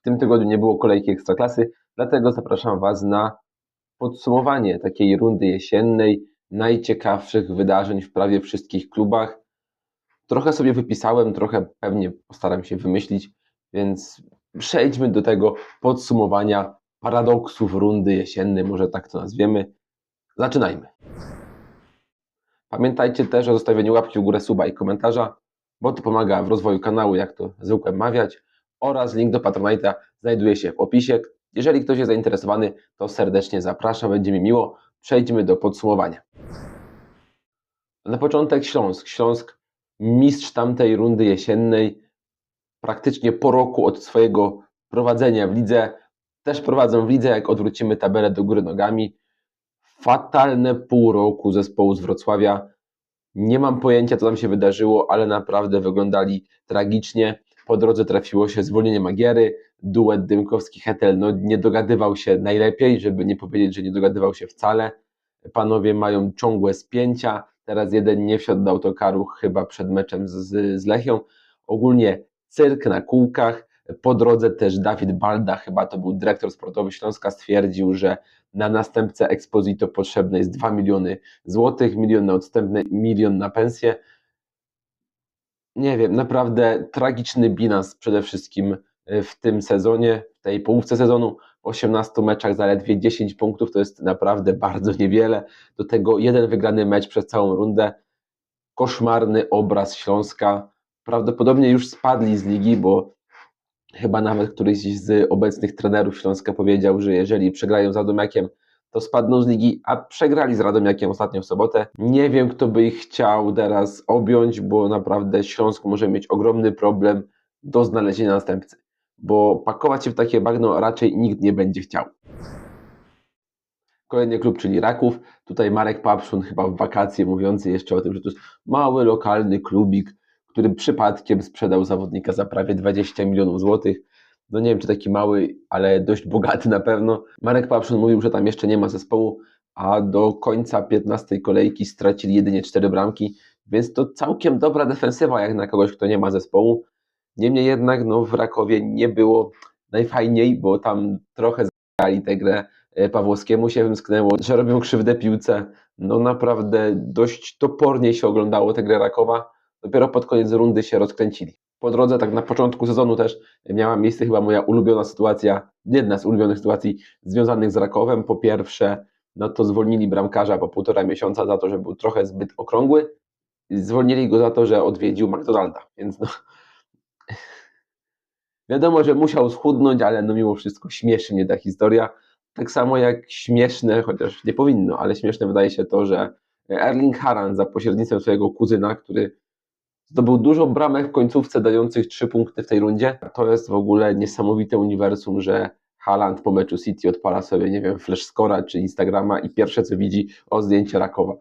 W tym tygodniu nie było kolejki Ekstraklasy, dlatego zapraszam Was na podsumowanie takiej rundy jesiennej, najciekawszych wydarzeń w prawie wszystkich klubach. Trochę sobie wypisałem, trochę pewnie postaram się wymyślić, więc przejdźmy do tego podsumowania paradoksów rundy jesiennej, może tak to nazwiemy. Zaczynajmy. Pamiętajcie też o zostawieniu łapki w górę, suba i komentarza, bo to pomaga w rozwoju kanału, jak to zwykle mawiać, oraz link do Patronite'a znajduje się w opisie. Jeżeli ktoś jest zainteresowany, to serdecznie zapraszam, będzie mi miło. Przejdźmy do podsumowania. Na początek Śląsk. Śląsk, mistrz tamtej rundy jesiennej, praktycznie po roku od swojego prowadzenia w lidze. Też prowadzą w lidze, jak odwrócimy tabelę do góry nogami. Fatalne pół roku zespołu z Wrocławia. Nie mam pojęcia, co tam się wydarzyło, ale naprawdę wyglądali tragicznie. Po drodze trafiło się zwolnienie Magiery, duet Dymkowski-Hetel no, nie dogadywał się najlepiej, żeby nie powiedzieć, że nie dogadywał się wcale. Panowie mają ciągłe spięcia, teraz jeden nie wsiadł do autokaru chyba przed meczem z, z Lechią. Ogólnie cyrk na kółkach. Po drodze też Dawid Balda, chyba to był dyrektor sportowy Śląska, stwierdził, że na następcę Exposito potrzebne jest 2 miliony złotych, milion na odstępne, milion na pensję. Nie wiem, naprawdę tragiczny bilans przede wszystkim e, w tym sezonie, w tej połówce sezonu. W 18 meczach zaledwie 10 punktów to jest naprawdę bardzo niewiele. Do tego jeden wygrany mecz przez całą rundę. Koszmarny obraz Śląska. Prawdopodobnie już spadli z ligi, bo chyba nawet któryś z obecnych trenerów Śląska powiedział, że jeżeli przegrają z Radomiakiem, to spadną z ligi, a przegrali z Radomiakiem ostatnio w sobotę. Nie wiem, kto by ich chciał teraz objąć, bo naprawdę Śląsk może mieć ogromny problem do znalezienia następcy, bo pakować się w takie bagno raczej nikt nie będzie chciał. Kolejny klub, czyli Raków. Tutaj Marek Papszun chyba w wakacje mówiący jeszcze o tym, że to jest mały, lokalny klubik, który przypadkiem sprzedał zawodnika za prawie 20 milionów złotych. No nie wiem, czy taki mały, ale dość bogaty na pewno. Marek Papszun mówił, że tam jeszcze nie ma zespołu, a do końca 15 kolejki stracili jedynie 4 bramki, więc to całkiem dobra defensywa jak na kogoś, kto nie ma zespołu. Niemniej jednak no, w Rakowie nie było najfajniej, bo tam trochę zagrali tę grę. E, Pawłowskiemu się wymsknęło, że robią krzywdę piłce. No naprawdę dość topornie się oglądało tę grę Rakowa. Dopiero pod koniec rundy się rozkręcili. Po drodze, tak na początku sezonu też miała miejsce chyba moja ulubiona sytuacja, jedna z ulubionych sytuacji związanych z Rakowem. Po pierwsze, no to zwolnili bramkarza po półtora miesiąca za to, że był trochę zbyt okrągły. Zwolnili go za to, że odwiedził McDonalda, więc no... Wiadomo, że musiał schudnąć, ale no mimo wszystko śmieszy mnie ta historia. Tak samo jak śmieszne, chociaż nie powinno, ale śmieszne wydaje się to, że Erling Haran za pośrednictwem swojego kuzyna, który Zdobył dużo bramek w końcówce dających trzy punkty w tej rundzie. To jest w ogóle niesamowite uniwersum, że Haaland po meczu City odpala sobie, nie wiem, flash scora czy Instagrama i pierwsze co widzi, o zdjęcie Rakowa.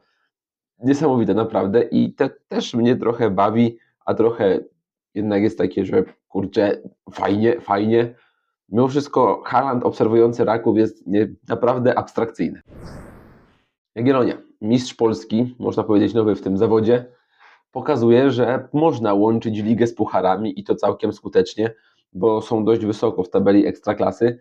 Niesamowite naprawdę i to też mnie trochę bawi, a trochę jednak jest takie, że kurczę, fajnie, fajnie. Mimo wszystko Haaland obserwujący Raków jest nie, naprawdę abstrakcyjny. Jagiellonia, mistrz Polski, można powiedzieć nowy w tym zawodzie, pokazuje, że można łączyć ligę z pucharami i to całkiem skutecznie, bo są dość wysoko w tabeli ekstraklasy.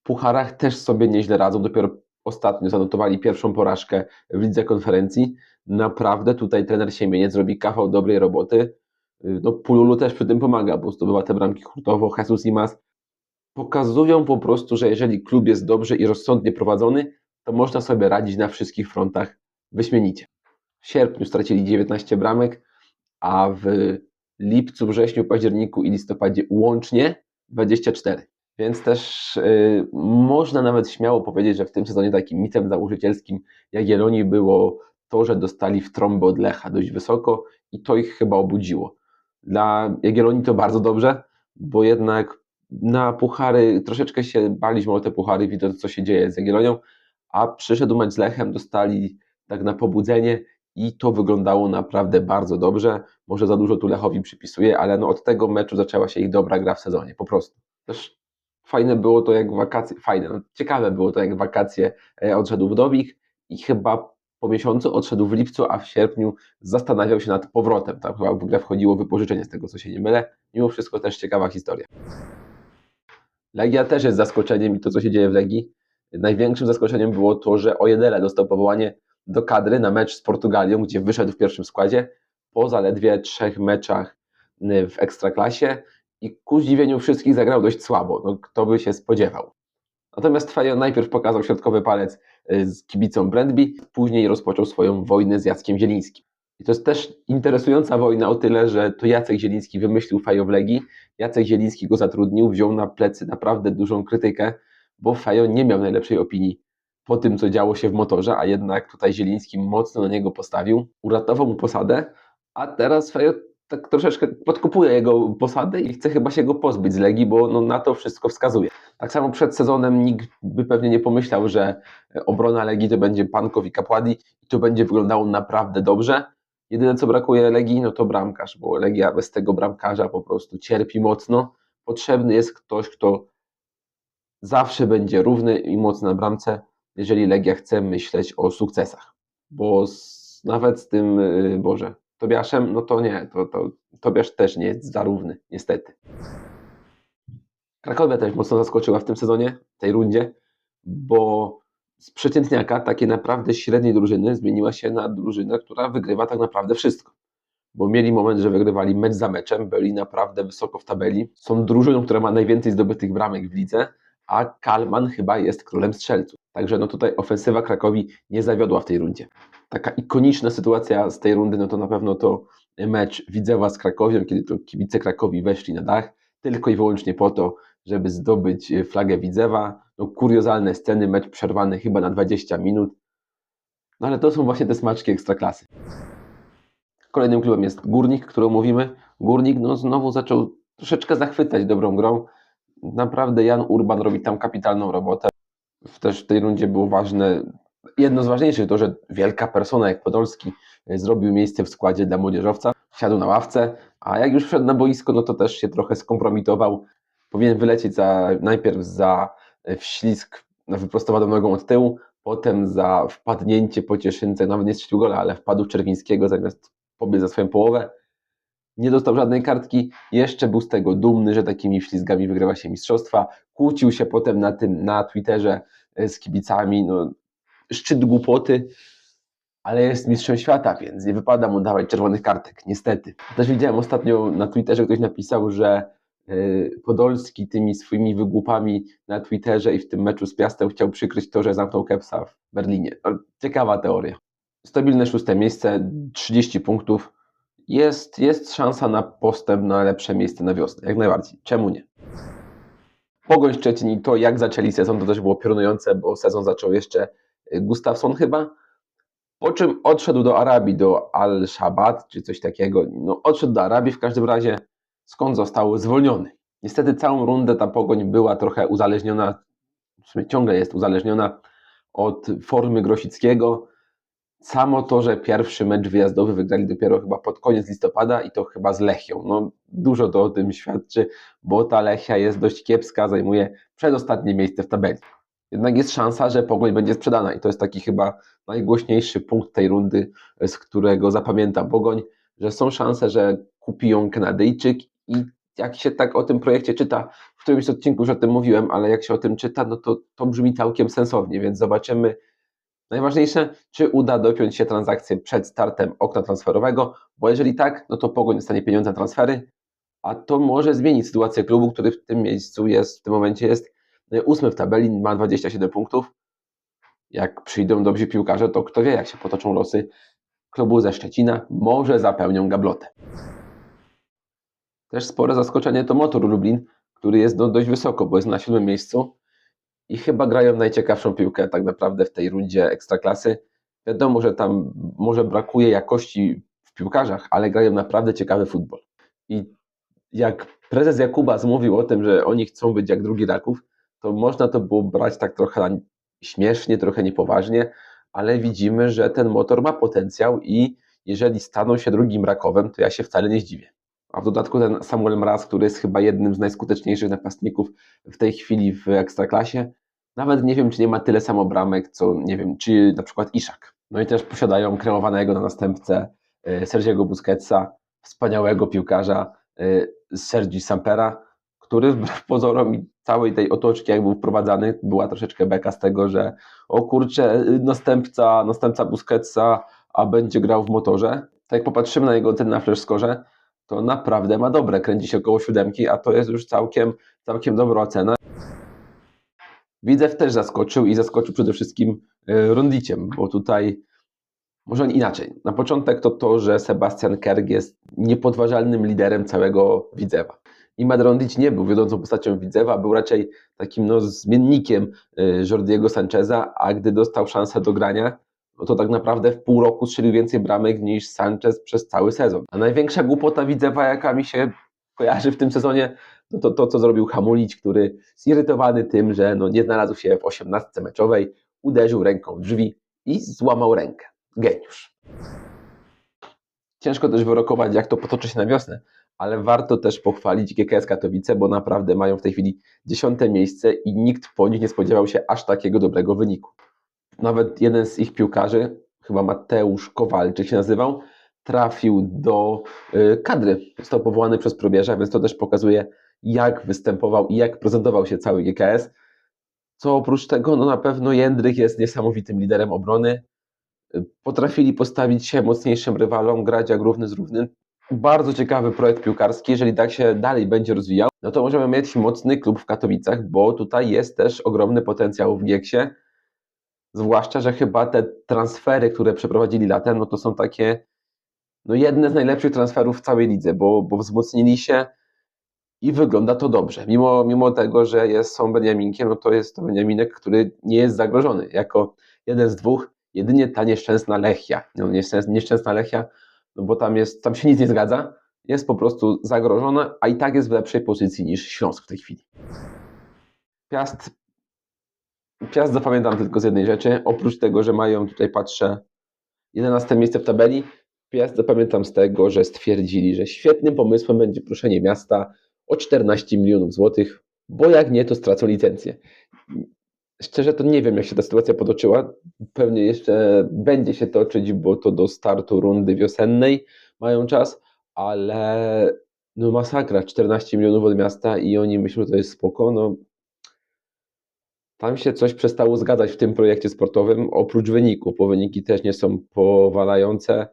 W pucharach też sobie nieźle radzą, dopiero ostatnio zanotowali pierwszą porażkę w lidze konferencji. Naprawdę tutaj trener Siemieniec robi kawał dobrej roboty. No, Pululu też przy tym pomaga, bo zdobywa te bramki hurtowo, Jesus Imas. Pokazują po prostu, że jeżeli klub jest dobrze i rozsądnie prowadzony, to można sobie radzić na wszystkich frontach wyśmienicie. Sierpniu stracili 19 bramek, a w lipcu, wrześniu, październiku i listopadzie łącznie 24. Więc też yy, można nawet śmiało powiedzieć, że w tym sezonie takim mitem założycielskim Jagiellonii było to, że dostali w trąbę od Lecha dość wysoko i to ich chyba obudziło. Dla Jagiellonii to bardzo dobrze, bo jednak na puchary troszeczkę się baliśmy o te puchary, widząc co się dzieje z Jagiellonią, a przyszedł mecz z Lechem, dostali tak na pobudzenie i to wyglądało naprawdę bardzo dobrze. Może za dużo tu Lechowi przypisuję, ale no od tego meczu zaczęła się ich dobra gra w sezonie, po prostu. Też fajne było to jak wakacje, fajne, no, ciekawe było to jak wakacje e, odszedł Wdowik i chyba po miesiącu odszedł w lipcu, a w sierpniu zastanawiał się nad powrotem. Tam chyba w grę wchodziło wypożyczenie, z tego co się nie mylę. Mimo wszystko też ciekawa historia. Legia też jest zaskoczeniem i to, co się dzieje w Legii. Największym zaskoczeniem było to, że Ojedele dostał powołanie do kadry na mecz z Portugalią, gdzie wyszedł w pierwszym składzie po zaledwie trzech meczach y, w Ekstraklasie i ku zdziwieniu wszystkich zagrał dość słabo. No, kto by się spodziewał. Natomiast Fajon najpierw pokazał środkowy palec y, z kibicą Brandby, później rozpoczął swoją wojnę z Jackiem Zielińskim. I to jest też interesująca wojna o tyle, że to Jacek Zieliński wymyślił Fajo w Legii, Jacek Zieliński go zatrudnił, wziął na plecy naprawdę dużą krytykę, bo Fajo nie miał najlepszej opinii po tym, co działo się w motorze, a jednak tutaj Zieliński mocno na niego postawił, uratował mu posadę, a teraz Fajo tak troszeczkę podkupuje jego posadę i chce chyba się go pozbyć z Legii, bo no, na to wszystko wskazuje. Tak samo przed sezonem nikt by pewnie nie pomyślał, że obrona Legii to będzie Pankow i Kapładi i to będzie wyglądało naprawdę dobrze. Jedyne co brakuje Legii, no to bramkarz, bo Legia bez tego bramkarza po prostu cierpi mocno. Potrzebny jest ktoś, kto zawsze będzie równy i mocny na bramce, jeżeli Legia chce myśleć o sukcesach. Bo z, nawet z tym, yy, Boże, Tobiaszem, no to nie, to, to Tobiasz też nie jest zarówny, niestety. Krakowia też mocno zaskoczyła w tym sezonie, w tej rundzie, bo z przeciętniaka takiej naprawdę średniej drużyny zmieniła się na drużynę, która wygrywa tak naprawdę wszystko. Bo mieli moment, że wygrywali mecz za meczem, byli naprawdę wysoko w tabeli. Są drużyną, która ma najwięcej zdobytych bramek w lidze, a Kalman chyba jest królem strzelców. Także no tutaj ofensywa Krakowi nie zawiodła w tej rundzie. Taka ikoniczna sytuacja z tej rundy, no to na pewno to mecz Widzewa z Krakowią, kiedy to kibice Krakowi weszli na dach, tylko i wyłącznie po to, żeby zdobyć flagę Widzewa. No, kuriozalne sceny, mecz przerwany chyba na 20 minut. No ale to są właśnie te smaczki ekstraklasy. Kolejnym klubem jest Górnik, który omówimy. Górnik no, znowu zaczął troszeczkę zachwycać dobrą grą. Naprawdę Jan Urban robi tam kapitalną robotę. Też w tej rundzie było ważne, jedno z ważniejszych to, że wielka persona jak Podolski zrobił miejsce w składzie dla młodzieżowca. Wsiadł na ławce, a jak już wszedł na boisko, no to też się trochę skompromitował. Powinien wylecieć za, najpierw za wślizg na wyprostowaną nogą od tyłu, potem za wpadnięcie po cieszynce, nawet nie strzelił gola, ale wpadł Czerwińskiego zamiast pobiec za swoją połowę. Nie dostał żadnej kartki, jeszcze był z tego dumny, że takimi ślizgami wygrywa się mistrzostwa. Kłócił się potem na tym na Twitterze z kibicami, no, szczyt głupoty, ale jest mistrzem świata, więc nie wypada mu dawać czerwonych kartek, niestety. Też widziałem ostatnio na Twitterze ktoś napisał, że Podolski tymi swoimi wygłupami na Twitterze i w tym meczu z Piastem chciał przykryć to, że zamknął Kepsa w Berlinie. No, ciekawa teoria. Stabilne szóste miejsce, 30 punktów. Jest, jest szansa na postęp, na lepsze miejsce na wiosnę, jak najbardziej. Czemu nie? Pogoń Szczecin i to, jak zaczęli sezon, to też było piorunujące, bo sezon zaczął jeszcze Gustafsson chyba, po czym odszedł do Arabii, do Al-Shabat, czy coś takiego. No, odszedł do Arabii w każdym razie, skąd został zwolniony. Niestety całą rundę ta pogoń była trochę uzależniona, w sumie ciągle jest uzależniona od formy Grosickiego. Samo to, że pierwszy mecz wyjazdowy wygrali dopiero chyba pod koniec listopada i to chyba z Lechią. No, dużo to o tym świadczy, bo ta Lechia jest dość kiepska, zajmuje przedostatnie miejsce w tabeli. Jednak jest szansa, że Pogoń będzie sprzedana i to jest taki chyba najgłośniejszy punkt tej rundy, z którego zapamiętam Pogoń, że są szanse, że kupi ją Kanadyjczyk i jak się tak o tym projekcie czyta, w którymś z odcinków już o tym mówiłem, ale jak się o tym czyta, no to to brzmi całkiem sensownie, więc zobaczymy. Najważniejsze, czy uda dopiąć się transakcję przed startem okna transferowego, bo jeżeli tak, no to Pogoń dostanie pieniądze na transfery, a to może zmienić sytuację klubu, który w tym miejscu jest, w tym momencie jest ósmy w tabeli, ma 27 punktów. Jak przyjdą dobrzy piłkarze, to kto wie, jak się potoczą losy klubu ze Szczecina, może zapełnią gablotę. Też spore zaskoczenie to Motor Lublin, który jest no, dość wysoko, bo jest na siódmym miejscu i chyba grają najciekawszą piłkę tak naprawdę w tej rundzie ekstraklasy. Wiadomo, że tam może brakuje jakości w piłkarzach, ale grają naprawdę ciekawy futbol. I jak prezes Jakuba zmówił o tym, że oni chcą być jak drugi Raków, to można to było brać tak trochę śmiesznie, trochę niepoważnie, ale widzimy, że ten motor ma potencjał i jeżeli staną się drugim Rakowem, to ja się wcale nie zdziwię. A w dodatku ten Samuel Mraz, który jest chyba jednym z najskuteczniejszych napastników w tej chwili w Ekstraklasie, nawet nie wiem, czy nie ma tyle samo bramek, co nie wiem, czy na przykład Iszak. No i też posiadają kreowanego na następcę Sergiego Busquetsa, wspaniałego piłkarza Sergi Sampera, który wbrew pozorom i całej tej otoczki, jak był wprowadzany, była troszeczkę beka z tego, że o kurczę, y, następca, następca Busquetsa, a będzie grał w motorze. Tak jak popatrzymy na jego cenę na Flash Score, to naprawdę ma dobre, kręci się około siódemki, a to jest już całkiem, całkiem dobra ocena. Widzew też zaskoczył i zaskoczył przede wszystkim y, Rondiciem, bo tutaj może inaczej. Na początek to to, że Sebastian Kerg jest niepodważalnym liderem całego Widzewa. I Matt Rondic nie był wiodącą postacią Widzewa, był raczej takim no, zmiennikiem y, Jordiego Sancheza, a gdy dostał szansę do grania, no to tak naprawdę w pół roku strzelił więcej bramek niż Sanchez przez cały sezon. A największa głupota Widzewa, jaka mi się kojarzy w tym sezonie, no to to, co zrobił Hamulić, który zirytowany tym, że no nie znalazł się w osiemnastce meczowej, uderzył ręką w drzwi i złamał rękę. Geniusz. Ciężko też wyrokować, jak to potoczy się na wiosnę, ale warto też pochwalić GKS Katowice, bo naprawdę mają w tej chwili dziesiąte miejsce i nikt po nich nie spodziewał się aż takiego dobrego wyniku. Nawet jeden z ich piłkarzy, chyba Mateusz Kowalczyk się nazywał, trafił do y, kadry. Został powołany przez probierza, więc to też pokazuje, jak występował i jak prezentował się cały GKS. Co oprócz tego, no na pewno Jędryk jest niesamowitym liderem obrony. Potrafili postawić się mocniejszym rywalom, grać jak równy z równym. Bardzo ciekawy projekt piłkarski. Jeżeli tak się dalej będzie rozwijał, no to możemy mieć mocny klub w Katowicach, bo tutaj jest też ogromny potencjał w Gieksie. Zwłaszcza, że chyba te transfery, które przeprowadzili latem, no to są takie no jedne z najlepszych transferów w całej lidze, bo, bo wzmocnili się i wygląda to dobrze. Mimo, mimo tego, że jest, są Beniaminkiem, no to jest to Beniaminek, który nie jest zagrożony. Jako jeden z dwóch, jedynie ta nieszczęsna Lechia. No, nieszczęsna, nieszczęsna Lechia, no bo tam, jest, tam się nic nie zgadza, jest po prostu zagrożona, a i tak jest w lepszej pozycji niż Śląsk w tej chwili. Piast, Piast zapamiętam tylko z jednej rzeczy, oprócz tego, że mają, tutaj patrzę, 11 miejsce w tabeli, Piast zapamiętam z tego, że stwierdzili, że świetnym pomysłem będzie proszenie miasta o 14 milionów złotych, bo jak nie, to stracą licencję. Szczerze to nie wiem, jak się ta sytuacja potoczyła. Pewnie jeszcze będzie się toczyć, bo to do startu rundy wiosennej mają czas, ale no masakra, 14 milionów od miasta i oni myślą, że to jest spoko. No, tam się coś przestało zgadzać w tym projekcie sportowym, oprócz wyników, bo wyniki też nie są powalające.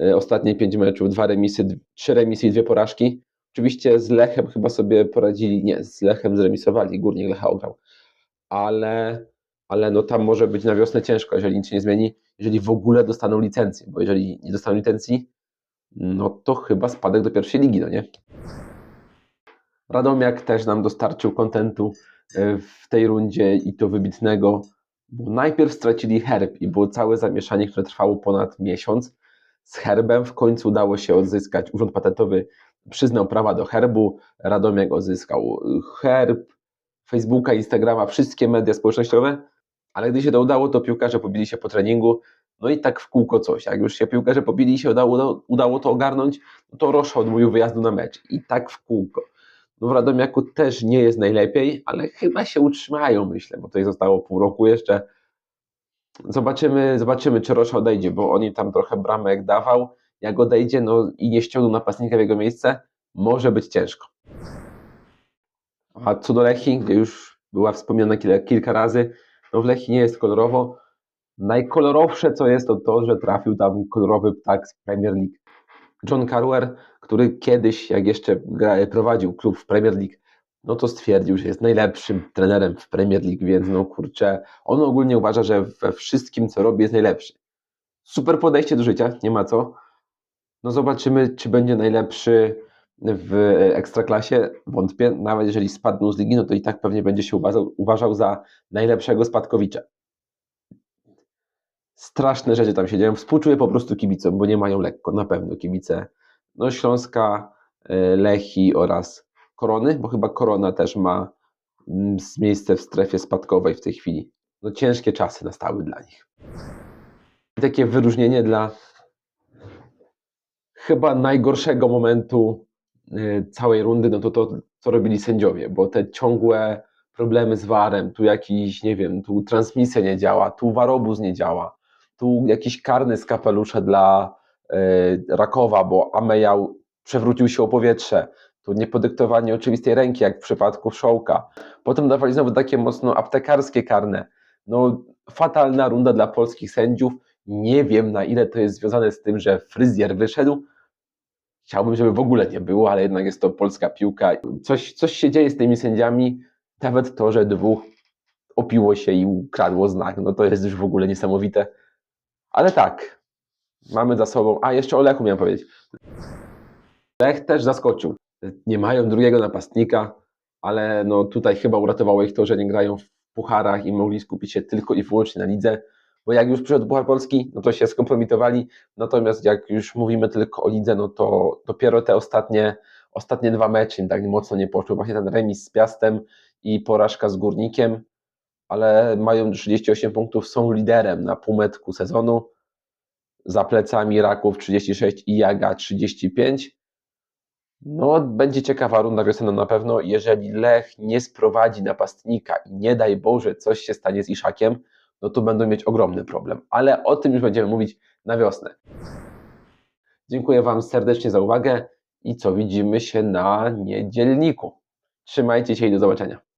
E, Ostatnie pięć meczów, dwa remisy, trzy remisy i dwie porażki. Oczywiście z Lechem chyba sobie poradzili, nie, z Lechem zremisowali, Górnik Lecha ograł, ale, ale no tam może być na wiosnę ciężko, jeżeli nic się nie zmieni, jeżeli w ogóle dostaną licencję, bo jeżeli nie dostaną licencji, no to chyba spadek do pierwszej ligi, no nie? Radomiak też nam dostarczył kontentu e, w tej rundzie i to wybitnego, bo najpierw stracili herb i było całe zamieszanie, które trwało ponad miesiąc. Z herbem w końcu udało się odzyskać, Urząd Patentowy przyznał prawa do herbu, Radomiak odzyskał herb, Facebooka, Instagrama, wszystkie media społecznościowe, ale gdy się to udało, to piłkarze pobili się po treningu, no i tak w kółko coś. Jak już się piłkarze pobili i się udało, udało to ogarnąć, no to Rocha odmówił wyjazdu na mecz i tak w kółko. No w Radomiaku też nie jest najlepiej, ale chyba się utrzymają, myślę, bo tutaj zostało pół roku jeszcze. Zobaczymy, zobaczymy, czy Rocha odejdzie, bo on im tam trochę bramek dawał. Jak odejdzie, no i nie ściągnął napastnika w jego miejsce, może być ciężko. A co do Lechi, gdzie już była wspomniana kilka, kilka razy, no w Lechi nie jest kolorowo. Najkolorowsze co jest to to, że trafił tam kolorowy ptak z Premier League. John Carwer, który kiedyś, jak jeszcze gra, prowadził klub w Premier League, no to stwierdził, że jest najlepszym trenerem w Premier League, więc no kurczę, on ogólnie uważa, że we wszystkim, co robi, jest najlepszy. Super podejście do życia, nie ma co. No zobaczymy, czy będzie najlepszy w Ekstraklasie. Wątpię, nawet jeżeli spadną z ligi, no to i tak pewnie będzie się uważał, uważał za najlepszego spadkowicza. Straszne rzeczy tam się dzieją. Współczuję po prostu kibicom, bo nie mają lekko, na pewno kibice. No Śląska, e, Lechi oraz Korony, bo chyba Korona też ma mm, miejsce w strefie spadkowej w tej chwili. No ciężkie czasy nastały dla nich. Takie wyróżnienie dla chyba najgorszego momentu y, całej rundy, no to to, co robili sędziowie, bo te ciągłe problemy z warem, tu jakiś, nie wiem, tu transmisja nie działa, tu warobuz nie działa, tu jakiś karny z kapelusza dla y, Rakowa, bo Amejał przewrócił się o powietrze, Tu nie podyktowani oczywistej ręki, jak w przypadku Szołka. Potem dawali znowu takie mocno aptekarskie karne. No, fatalna runda dla polskich sędziów. Nie wiem, na ile to jest związane z tym, że fryzjer wyszedł. Chciałbym, żeby w ogóle nie było, ale jednak jest to polska piłka. Coś, coś się dzieje z tymi sędziami. Nawet to, że dwóch opiło się i ukradło znak, no to jest już w ogóle niesamowite. Ale tak, mamy za sobą. A jeszcze o Lechu miałem powiedzieć. Lech też zaskoczył. Nie mają drugiego napastnika, ale no tutaj chyba uratowało ich to, że nie grają w pucharach i mogli skupić się tylko i wyłącznie na lidze, bo jak już przyszedł Puchar Polski, no to się skompromitowali, natomiast jak już mówimy tylko o lidze, no to dopiero te ostatnie, ostatnie dwa mecze tak mocno nie poszły, właśnie ten remis z Piastem i porażka z Górnikiem, ale mają 38 punktów, są liderem na półmetku sezonu, za plecami Raków 36 i Jaga 35, no, będzie ciekawa runda wiosenna na pewno. Jeżeli Lech nie sprowadzi napastnika i nie daj Boże coś się stanie z Iszakiem, no to będą mieć ogromny problem. Ale o tym już będziemy mówić na wiosnę. Dziękuję Wam serdecznie za uwagę i co widzimy się na niedzielniku. Trzymajcie się i do zobaczenia.